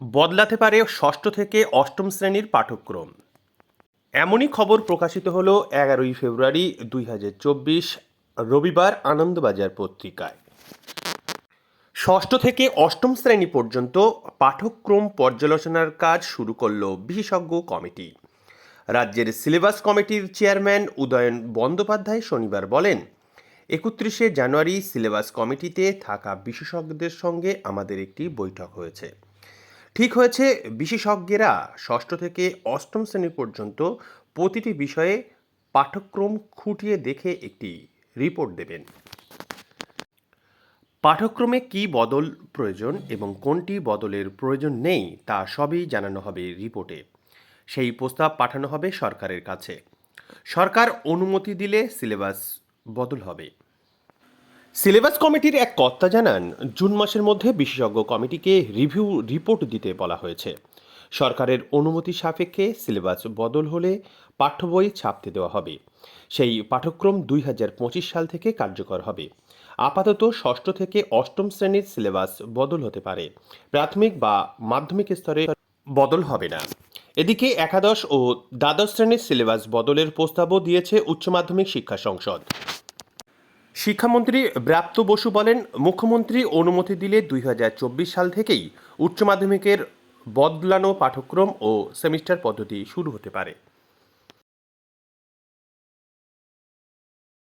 বদলাতে পারে ষষ্ঠ থেকে অষ্টম শ্রেণির পাঠ্যক্রম। এমনই খবর প্রকাশিত হলো এগারোই ফেব্রুয়ারি দুই হাজার চব্বিশ, রবিবার আনন্দবাজার পত্রিকায়। ষষ্ঠ থেকে অষ্টম শ্রেণি পর্যন্ত পাঠ্যক্রম পর্যালোচনার কাজ শুরু করল বিশেষজ্ঞ কমিটি। রাজ্যের সিলেবাস কমিটির চেয়ারম্যান উদয়ন বন্দ্যোপাধ্যায় শনিবার বলেন, একত্রিশে জানুয়ারি সিলেবাস কমিটিতে থাকা বিশেষজ্ঞদের সঙ্গে আমাদের একটি বৈঠক হয়েছে। ঠিক হয়েছে, বিশেষজ্ঞেরা ষষ্ঠ থেকে অষ্টম শ্রেণি পর্যন্ত প্রতিটি বিষয়ে পাঠ্যক্রম খুঁটিয়ে দেখে একটি রিপোর্ট দেবেন। পাঠ্যক্রমে কী বদল প্রয়োজন এবং কোনটি বদলের প্রয়োজন নেই তা সবই জানানো হবে রিপোর্টে। সেই প্রস্তাব পাঠানো হবে সরকারের কাছে। সরকার অনুমতি দিলে সিলেবাস বদল হবে। সিলেবাস কমিটির এক কর্তা জানান, জুন মাসের মধ্যে বিশেষজ্ঞ কমিটিকে রিভিউ রিপোর্ট দিতে বলা হয়েছে। সরকারের অনুমতি সাপেক্ষে সিলেবাস বদল হলে পাঠ্য বই ছাপতে দেওয়া হবে। সেই পাঠ্যক্রম দুই হাজার পঁচিশ সাল থেকে কার্যকর হবে। আপাতত ষষ্ঠ থেকে অষ্টম শ্রেণির সিলেবাস বদল হতে পারে। প্রাথমিক বা মাধ্যমিক স্তরে বদল হবে না। এদিকে একাদশ ও দ্বাদশ শ্রেণির সিলেবাস বদলের প্রস্তাবও দিয়েছে উচ্চ মাধ্যমিক শিক্ষা সংসদ। শিক্ষামন্ত্রী ব্রাপ্ত বসু বলেন, মুখ্যমন্ত্রী অনুমতি দিলে দুই হাজার চব্বিশ সাল থেকেই উচ্চ মাধ্যমিকের বদলানো পাঠ্যক্রম ও সেমিস্টার পদ্ধতি শুরু হতে পারে।